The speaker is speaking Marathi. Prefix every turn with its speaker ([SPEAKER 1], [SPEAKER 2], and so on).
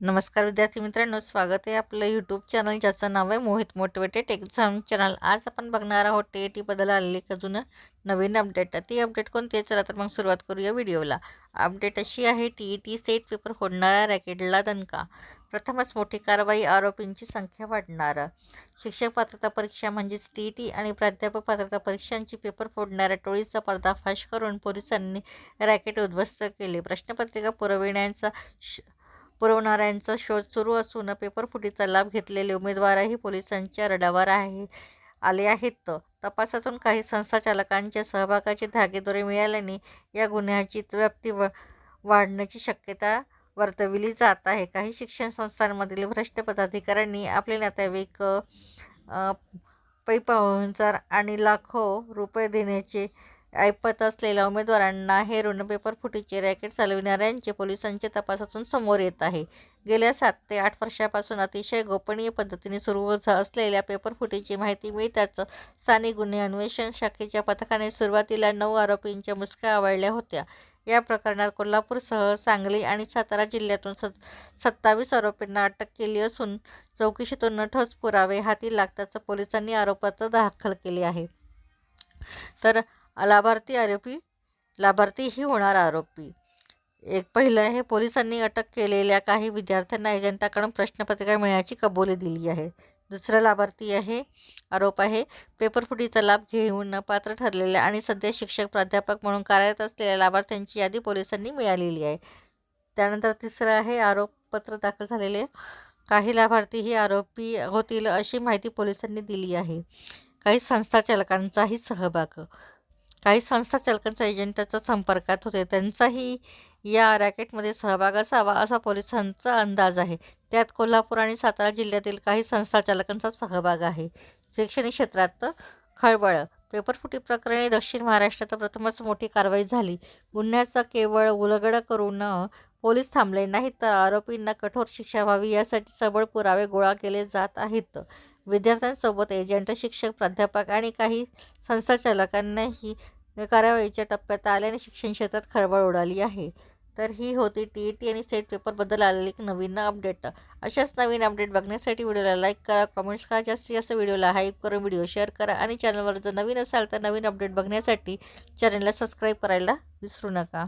[SPEAKER 1] नमस्कार विद्यार्थी मित्रांनो स्वागत आहे आपलं यूट्यूब चॅनल ज्याचं नाव आहे मोहित मोटिवेटेड एक्झाम चॅनल आज आपण बघणार आहोत टी ए टीबद्दल आलेली एक अजून नवीन अपडेट ती अपडेट कोणती आहे? चला तर मग सुरुवात करूया व्हिडिओला अपडेट अशी आहे T E T set paper फोडणाऱ्या रॅकेटला दणका. प्रथमच मोठी कारवाई आरोपींची संख्या वाढणार. शिक्षक पात्रता परीक्षा म्हणजेच टी ई टी आणि प्राध्यापक पात्रता परीक्षांची पेपर फोडणाऱ्या टोळीचा पर्दाफाश करून पोलिसांनी रॅकेट उद्ध्वस्त केले. प्रश्नपत्रिका पुरविण्याचा श पुरवणाऱ्यांचा शोध सुरू असून पेपरफुटीचा लाभ घेतलेले उमेदवारही पोलिसांच्या रडावर आहे आले आहेत. तपासातून काही संस्थाचालकांच्या सहभागाचे धागेदोरे मिळाल्याने या गुन्ह्याची व्याप्ती व वाढण्याची शक्यता वर्तविली जात आहे. काही शिक्षण संस्थांमधील भ्रष्ट पदाधिकाऱ्यांनी आपले नातेवाईक पै आणि लाखो रुपये देण्याचे ऐपत असलेल्या उमेदवारांना हे ऋण पेपर फुटीचे रॅकेट चालविणाऱ्यांचे पोलिसांच्या तपासातून समोर येत आहे. गेल्या सात ते आठ वर्षापासून अतिशय गोपनीय पद्धतीने सुरू असलेल्या पेपर फुटीची माहिती मिळताच स्थानिक गुन्हे अन्वेषण शाखेच्या पथकाने सुरुवातीला नऊ आरोपींच्या मुसक्या आवळल्या होत्या. या प्रकरणात कोल्हापूरसह सांगली आणि सातारा जिल्ह्यातून सत् सत्तावीस आरोपींना अटक केली असून चौकशीतून ठोस पुरावे हाती लागताच पोलिसांनी आरोपपत्र दाखल केले आहे. तर लाभार्थी आरोपी लाभार्थीही होणार आरोपी. एक पहिलं आहे पोलिसांनी अटक केलेल्या काही विद्यार्थ्यांना एजंटाकडून प्रश्नपत्रिका मिळण्याची कबुली दिली आहे. दुसरा लाभार्थी आहे आरोप आहे पेपरफुटीचा लाभ घेऊन पात्र ठरलेल्या आणि सध्या शिक्षक प्राध्यापक म्हणून कार्यरत असलेल्या लाभार्थ्यांची यादी पोलिसांनी मिळालेली आहे. त्यानंतर तिसरं आहे आरोपपत्र दाखल झालेले. काही लाभार्थी ही आरोपी होतील अशी माहिती पोलिसांनी दिली आहे. काही संस्था चालकांचाही सहभाग. काही संस्था चालकांचा एजंटाच्या संपर्कात होते. त्यांचाही या रॅकेटमध्ये सहभाग असावा असा पोलिसांचा अंदाज आहे. त्यात कोल्हापूर आणि सातारा जिल्ह्यातील काही संस्था चालकांचा सहभाग आहे. शैक्षणिक क्षेत्रात खळबळ पेपरफुटी प्रकरणी दक्षिण महाराष्ट्रात प्रथमच मोठी कारवाई झाली. गुन्ह्याचा केवळ उलगड करून पोलीस थांबले नाहीत तर आरोपींना कठोर शिक्षा व्हावी यासाठी सबळ पुरावे गोळा केले जात आहेत. विद्यार्थ्यांसोबत एजंट शिक्षक प्राध्यापक आणि काही संस्थाचालकांनाही कारवाईच्या टप्प्यात आल्याने शिक्षण क्षेत्रात खळबळ उडाली आहे. तर ही होती टी ई टी आणि सेट पेपरबद्दल आलेली एक नवीन अपडेट. अशाच नवीन अपडेट बघण्यासाठी व्हिडिओला लाईक करा कमेंट्स करा जास्तीत जास्त व्हिडिओला हाईप करून व्हिडिओ शेअर करा आणि चॅनलवर जर नवीन असाल तर नवीन अपडेट बघण्यासाठी चॅनलला सबस्क्राईब करायला विसरू नका.